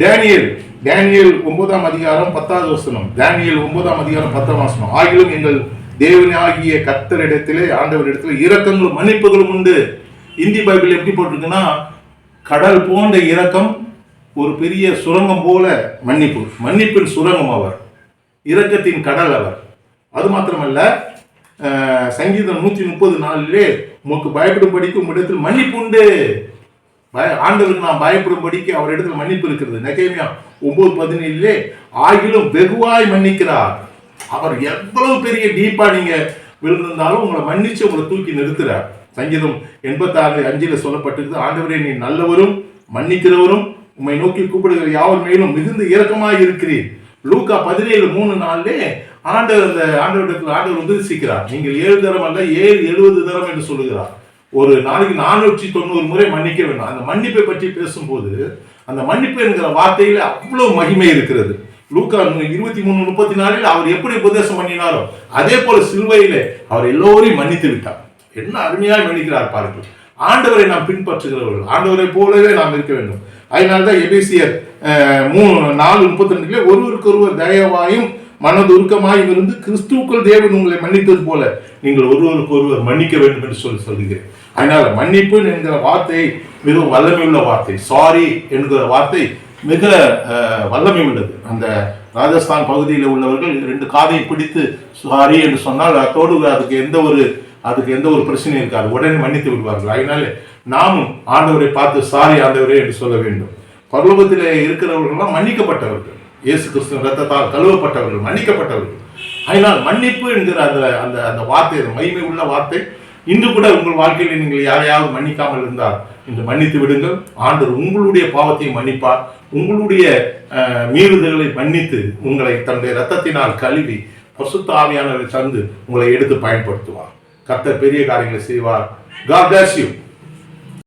Daniel Daniel ஒன்பதாம் அதிகாரம் பத்தாவது வசனம். டேனியல் ஒன்பதாம் அதிகாரம் பத்தாம் வசனம். ஆகிலும் எங்கள் தேவனாகிய ஆண்டவர் ஆண்டவரிடத்திலே இரக்கங்களும் மன்னிப்புகளும் உண்டு. இந்தி பைபிள் எப்படி போட்டிருக்குன்னா கடல் போன்ற இரக்கம் ஒரு பெரிய சுரங்கம் போல மன்னிப்பு. மன்னிப்பின் சுரங்கம் அவர். இரக்கத்தின் கடல் அவர். அது மாத்திரமல்ல சங்கீதம் நூற்றி முப்பது நாளிலே உமக்கு பயப்படும்படிக்கு உம்மிடத்தில் மன்னிப்பு உண்டு. ஆண்டவருக்கு நாம் பயப்படும்படிக்கு அவர் இடத்துல மன்னிப்பு இருக்கிறது. நெகேமியா ஒன்பது பதினேழுலே ஆகிலும் வெகுவாய் மன்னிக்கிறார். அவர் எவ்வளவு பெரிய டீப்பா நீங்க விழுந்திருந்தாலும் உங்களை மன்னிச்சு உங்களை தூக்கி நிறுத்துறார். சங்கீதம் எண்பத்தாறு அஞ்சில சொல்லப்பட்டிருக்கு ஆண்டவரே நீ நல்லவரும் மன்னிக்கிறவரும் உம்மை நோக்கி கூப்பிடுகிற யாவர் மேலும் மிகுந்த இரக்கமாக இருக்கிறீர். லூக்கா பதினேழு மூணு நாள்லே ஆண்டவர் அந்த ஆண்டவரிடத்தில் ஆண்டவர் உபதேசிக்கிறார். நீங்கள் ஏழு தரம் அல்ல ஏழு எழுபது தரம் என்று சொல்லுகிறார். ஒரு நாளைக்கு நானூற்றி தொண்ணூறு முறை மன்னிக்க வேண்டும். அந்த மன்னிப்பை பற்றி பேசும்போது அந்த மன்னிப்பு என்கிற வார்த்தையில அவ்வளவு மகிமை இருக்கிறது. லூக்கா இருபத்தி மூணு முப்பத்தி நாலில் அவர் எப்படி உபதேசம் பண்ணினாரோ அதே போல சிலுவையிலே அவர் எல்லோரையும் மன்னித்து விட்டார். என்ன அருமையாக மன்னிக்கிறார் பாருங்கள். ஆண்டவரை நாம் பின்பற்றுகிறவர்கள். ஆண்டவரை போலவே நாம் இருக்க வேண்டும். அதனால்தான் எபிசியர் மூணு நாலு முப்பத்தி ரெண்டுல ஒருவருக்கொருவர் தயவாயும் மனதுருக்கமாய் இருந்து கிறிஸ்துக்கள் தேவன் உங்களை மன்னித்தது போல நீங்கள் ஒருவருக்கு ஒருவர் மன்னிக்க வேண்டும் என்று சொல்லி சொல்கிறேன் அதனால மன்னிப்பு என்கிற வார்த்தை மிகவும் வல்லமை உள்ள வார்த்தை. சாரி என்கிற வார்த்தை மிக வல்லமை உள்ளது அந்த ராஜஸ்தான் பகுதியில் உள்ளவர்கள் ரெண்டு காதையை பிடித்து சாரி என்று சொன்னால் அதோடு அதுக்கு எந்த ஒரு அதுக்கு எந்த ஒரு பிரச்சனையும் இருக்காது. உடனே மன்னித்து விடுவார்கள். அதனால நாமும் ஆண்டவரை பார்த்து சாரி ஆண்டவரே என்று சொல்ல வேண்டும். பரலோகத்திலே இருக்கிறவர்கள்லாம் மன்னிக்கப்பட்டவர்கள். இயேசு கிறிஸ்து ரத்தத்தால் கழுவப்பட்டவர்கள் மன்னிக்கப்பட்டவர்கள். அதனால் மன்னிப்பு என்கிற அந்த அந்த அந்த வார்த்தை மகிமை உள்ள வார்த்தை இன்று கூட உங்கள் வாழ்க்கையில் நீங்கள் யாரையாவது மன்னிக்காமல் இருந்தால் இன்று மன்னித்து விடுங்கள். ஆண்டவர் உங்களுடைய பாவத்தை மன்னிப்பார். உங்களுடைய மீறுதல்களை மன்னித்து உங்களை தன்னுடைய ரத்தத்தினால் கழுவி பசுத்த ஆவியானவரை தந்து உங்களை எடுத்து பயன்படுத்துவார். கர்த்தர் பெரிய காரியங்களை செய்வார். God bless